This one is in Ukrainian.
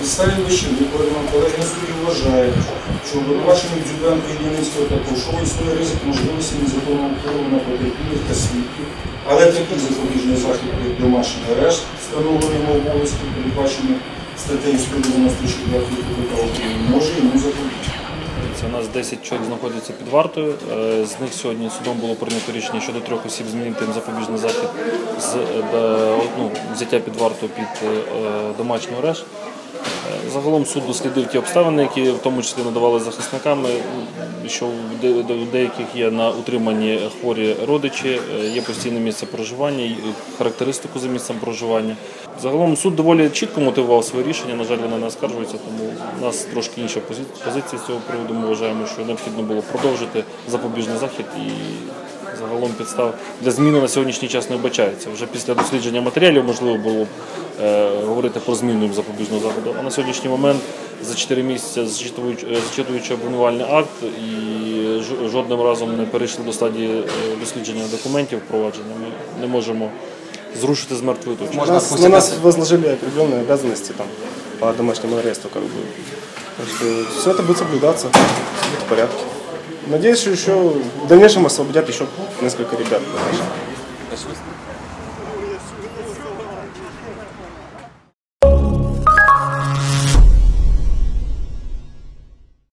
підставі вище викладено колегія судді вважає, що обвинувачених Дзюбенко і Яницького також що існує ризик можливості незаконного впливу на потерпілих та свідків, але такий запобіжний захід як домашній арешт, встановленим обов'язком, передбачений статтею 194 КПК України, може йому запобігти. Це у нас 10 чоловік знаходяться під вартою. Е, З них сьогодні судом було прийнято рішення щодо трьох осіб змінити запобіжний захід з е, ну, взяття під варту під е, домашній арешт. Е, Загалом суд дослідив ті обставини, які в тому числі надавали захисниками, що в де- де- в деяких є на утриманні хворі родичі, е, є постійне місце проживання, характеристику за місцем проживання. Загалом суд доволі чітко мотивував своє рішення. На жаль, вона не оскаржується, тому у нас трошки інша позиція з цього приводу. Ми вважаємо, що необхідно було продовжити запобіжний захід і загалом підстав для зміни на сьогоднішній час не вбачається. Вже після дослідження матеріалів можливо було е, говорити про зміну їм запобіжного заходу. А на сьогоднішній момент за 4 місяці зчитуючи, е, зчитуючи обвинувальний акт і ж- жодним разом не перейшли до стадії е, дослідження документів впровадження. Ми не можемо зрушити з мертвої точки. На нас, на нас возложили определенные обязанности там, по домашнему аресту. Как бы. Так что все это будет соблюдаться, все будет в порядке. Надеюсь, что еще в дальнейшем освободят еще несколько ребят. Тобто ви